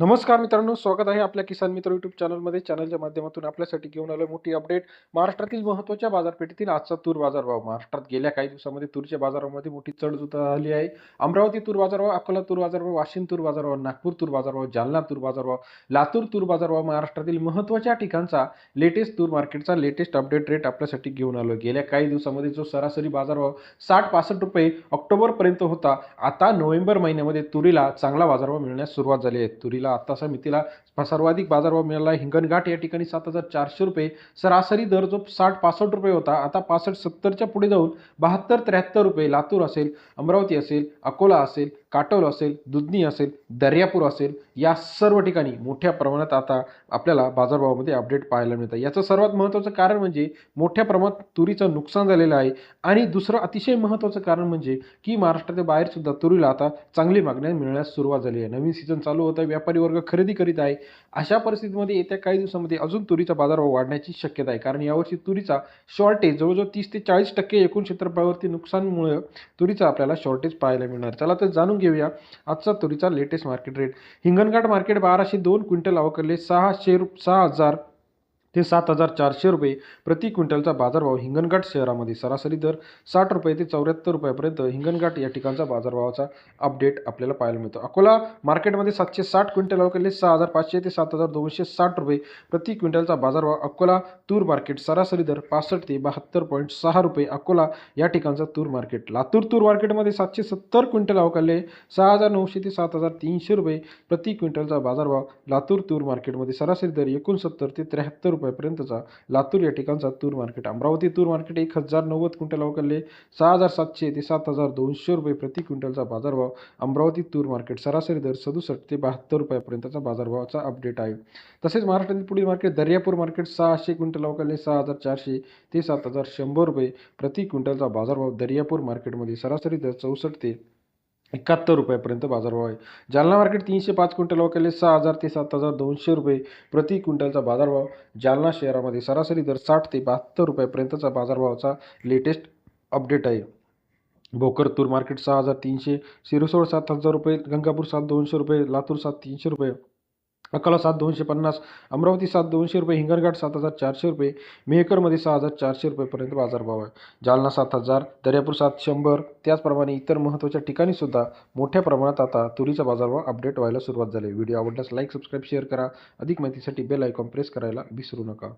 नमस्कार मित्रांनो स्वागत आहे आपल्या किसान मित्र युट्यूब चॅनलमध्ये चॅनलच्या माध्यमातून आपल्यासाठी घेऊन आलो मोठी अपडेट महाराष्ट्रातील महत्त्वाच्या बाजारपेठेतील आजचा तूर बाजारभाव. महाराष्ट्रात गेल्या काही दिवसामध्ये तूरच्या बाजारामध्ये मोठी चढ आली आहे. अमरावती तूर बाजारभाव अकोला तूर बाजारभाव वाशिम तूर बाजारभाव नागपूर तूर बाजारभाव जालना तूर बाजारभाव लातूर तूर बाजारभाव महाराष्ट्रातील महत्त्वाच्या ठिकाणचा लेटेस्ट तूर मार्केटचा लेटेस्ट अपडेट रेट आपल्यासाठी घेऊन आलो गेल्या काही दिवसामध्ये जो सरासरी बाजारभाव साठ पासष्ट रुपये ऑक्टोबरपर्यंत होता आता नोव्हेंबर महिन्यामध्ये तुरीला चांगला बाजारभाव मिळण्यास सुरुवात झाली आहे. तुरीला आत्ता समितीला सर्वाधिक बाजारभाव मिळाला. हिंगणघाट या ठिकाणी सात हजार चारशे रुपये. सरासरी दर जो साठ पासष्ट रुपये होता आता पासष्ट सत्तरच्या पुढे जाऊन बहात्तर त्र्याहत्तर रुपये लातूर असेल अमरावती असेल अकोला असेल काटोल असेल दुधनी असेल दर्यापूर असेल या सर्व ठिकाणी मोठ्या प्रमाणात आता आपल्याला बाजारभावामध्ये अपडेट पाहायला मिळतं याचं सर्वात महत्त्वाचं कारण म्हणजे मोठ्या प्रमाणात तुरीचं नुकसान झालेलं आहे आणि दुसरं अतिशय महत्त्वाचं कारण म्हणजे की महाराष्ट्राच्या बाहेरसुद्धा तुरीला आता चांगली मागणी मिळण्यास सुरुवात झाली आहे. नवीन सीझन चालू होतं व्यापारी वर्ग खरेदी करीत आहे. अशा परिस्थितीमध्ये येत्या काही दिवसामध्ये अजून तुरीचा बाजारभाव वाढण्याची शक्यता आहे. कारण यावर्षी तुरीचा शॉर्टेज जवळजवळ तीस ते चाळीस टक्के एकूण क्षेत्रफळावरती नुकसानमुळे तुरीचा आपल्याला शॉर्टेज पाहायला मिळणार. चला तर जाणून घेऊया. आजचा तुरीचा latest market rate Hinganghat market बाराशे दोन क्विंटल अवकरले सहाशे रु सहा हजार ते सात हजार चारशे रुपये. प्रति क्विंटलचा बाजारभाव हिंगणघाट शहरामध्ये सरासरी दर साठ रुपये ते चौऱ्याहत्तर रुपयापर्यंत हिंगणघाट या ठिकाणचा बाजारभावाचा अपडेट आपल्याला पाहायला मिळतो. अकोला मार्केटमध्ये सातशे साठ क्विंटल अवकरले सहा हजार पाचशे ते सात हजार दोनशे साठ रुपये. प्रति क्विंटलचा बाजारभाव अकोला तूर मार्केट सरासरी दर पासष्ट ते बहात्तर पॉईंट सहा रुपये. अकोला या ठिकाणचा तूर मार्केट लातूर तूर मार्केटमध्ये सातशे सत्तर क्विंटल अवकाले सहा हजार नऊशे ते सात हजार तीनशे रुपये. प्रति क्विंटलचा बाजारभाव लातूर तूर मार्केटमध्ये सरासरी दर एकोणसत्तर ते त्र्याहत्तर रुपये. रुपयापर्यंतचा लातूर या ठिकाणचा तूर मार्केट. अमरावती तूर मार्केट एक हजार नव्वद क्विंटल अवकाले सहा हजार सातशे ते सात हजार दोनशे रुपये प्रति क्विंटलचा बाजारभाव. अमरावती तूर मार्केट सरासरी दर सदुसष्ट ते बहात्तर रुपयापर्यंतचा बाजारभावाचा अपडेट आहे. तसेच महाराष्ट्रातील पुढील मार्केट दर्यापूर मार्केट सहाशे क्विंटल अवकाले सहा हजार चारशे ते सात हजार शंभर रुपये प्रति क्विंटलचा बाजारभाव दर्यापूर मार्केटमध्ये सरासरी दर चौसष्ट ते एकाहत्तर रुपयापर्यंत बाजारभाव आहे. जालना मार्केट तीनशे पाच क्विंटल अवकाले सहा हजार ते सात हजार दोनशे रुपये प्रति क्विंटलचा बाजारभाव. जालना शहरामध्ये सरासरी दर साठ ते बहात्तर रुपयापर्यंतचा बाजारभावाचा लेटेस्ट अपडेट आहे. भोकरतूर मार्केट सहा हजार तीनशे सिरोसोड सात हजार रुपये गंगापूर सात दोनशे रुपये लातूर सात तीनशे रुपये. अकोला सात दोनशे पन्नास अमरावती सात दोनशे रुपये हिंगणघाट सात हजार चारशे रुपये मेहकरमध्ये सहा हजार चारशे रुपयेपर्यंत बाजारभाव आहे. जालना सात हजार दर्यापूर सात शंभर त्याचप्रमाणे इतर महत्त्वाच्या ठिकाणीसुद्धा मोठ्या प्रमाणात आता तुरीचा बाजारभाव अपडेट व्हायला सुरुवात झाली. व्हिडिओ आवडल्यास लाईक सबस्क्राईब शेअर करा. अधिक माहितीसाठी बेल आयकॉन प्रेस करायला विसरू नका.